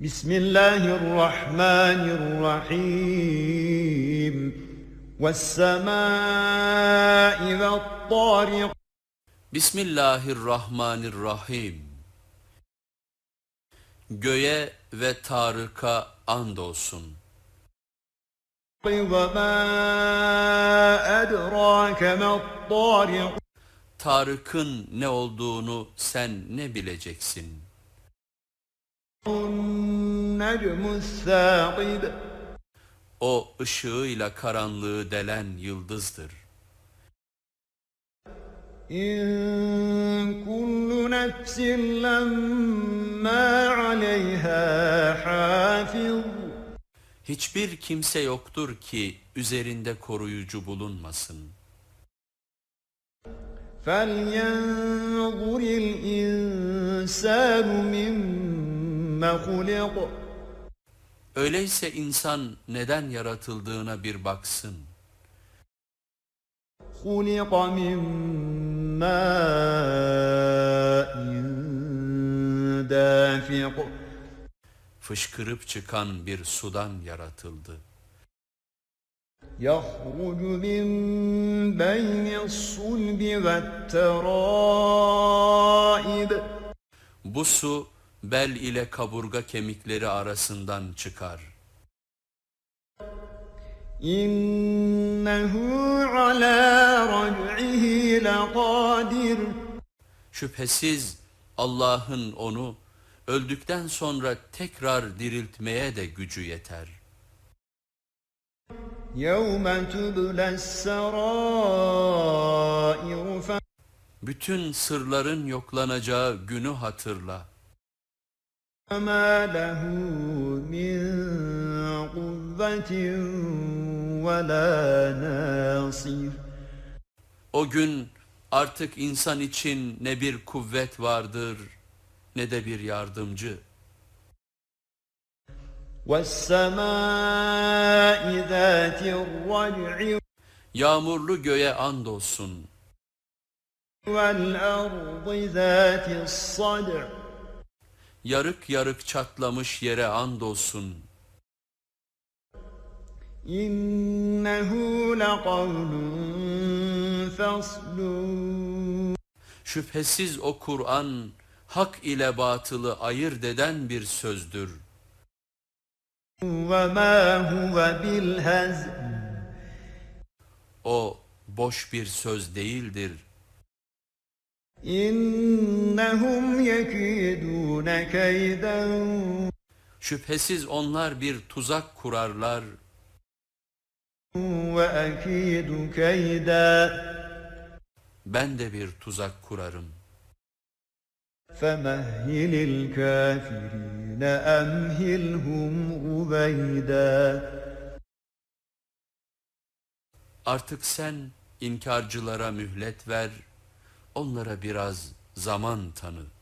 بسم الله الرحمن الرحيم والسماء والطارق Bismillahirrahmanirrahim. Göğe ve Tarık'a andolsun. وما أدراك ما الطارق Tarık'ın ne olduğunu sen ne bileceksin? النجم الثاقب O ışığıyla karanlığı delen yıldızdır. إن كل نفس لما عليها حافظ Hiçbir kimse yoktur ki üzerinde koruyucu bulunmasın. فلينظر الإنسان مما خلق Öyleyse insan neden yaratıldığına bir baksın. خلق من ماء دافق Fışkırıp çıkan bir sudan yaratıldı. يخرج من بين الصلب والترائب Bu su bel ile kaburga kemikleri arasından çıkar. إنه على رجعه لقادر Şüphesiz Allah'ın onu öldükten sonra tekrar diriltmeye de gücü yeter. يوم تبلى السرائر Bütün sırların yoklanacağı günü hatırla. فما له من قوة ولا ناصر O gün artık insan için ne bir kuvvet vardır ne de bir yardımcı. والسماء ذات الرجع Yağmurlu göğe andolsun. والأرض ذات الصدع yarık yarık çatlamış yere andolsun. İnnehu. Şüphesiz o Kur'an hak ile batılı ayırt eden bir sözdür. Ve ma huve bil O boş bir söz değildir. İnne İnnehum yekidune Şüphesiz onlar bir tuzak kurarlar. Ve akidu keyda Ben de bir tuzak kurarım. Femehhilil kafirine emhilhum ubeyda Artık sen inkarcılara mühlet ver, onlara biraz zaman tanı.